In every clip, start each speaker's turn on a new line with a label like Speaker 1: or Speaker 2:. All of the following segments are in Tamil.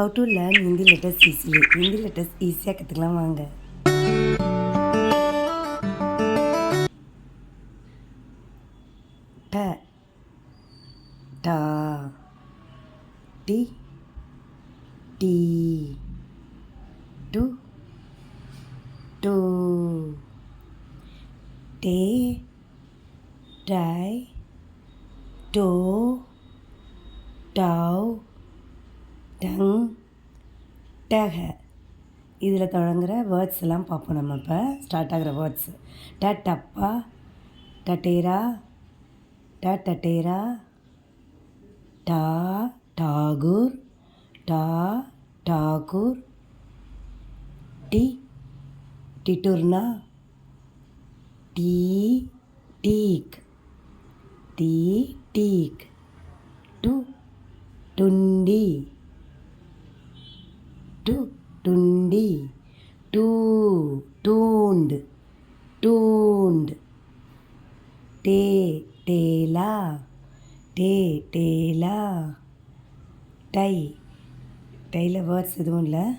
Speaker 1: How to learn Hindi letters easily Hindi letters ஈஸியாக கற்றுக்கலாம் வாங்க. ட டா டி டி டு டு. டே டை டோ டவ். டங் டக இதில் தொடங்குற வேர்ட்ஸ் எல்லாம் பார்ப்போம் நம்ம இப்போ. ஸ்டார்ட் ஆகிற வேர்ட்ஸ் ட டப்பா டட்டேரா ட டட்டேரா டா டாகூர் டா டாகூர் டி டிட்டுர்னா டீ டீக் டீ டீக் டு டுண்டி. டு டுண்டி. டூ டூண்டு. டூண்டு. டே டேலா. டே டேலா. டை. டையில் வேர்ட்ஸ் எதுவும் இல்லை.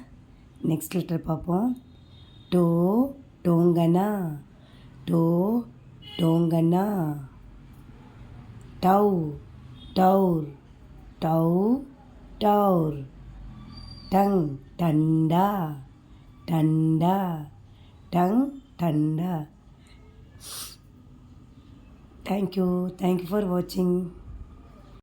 Speaker 1: நெக்ஸ்ட் லெட்டர் பார்ப்போம் டோ டோங்கனா. டோ டோங்கனா. டவ் டவுர். டவு டவுர். டங் டண்டா டண்டா டங் டண்டா. Thank you thank you for வாட்சிங்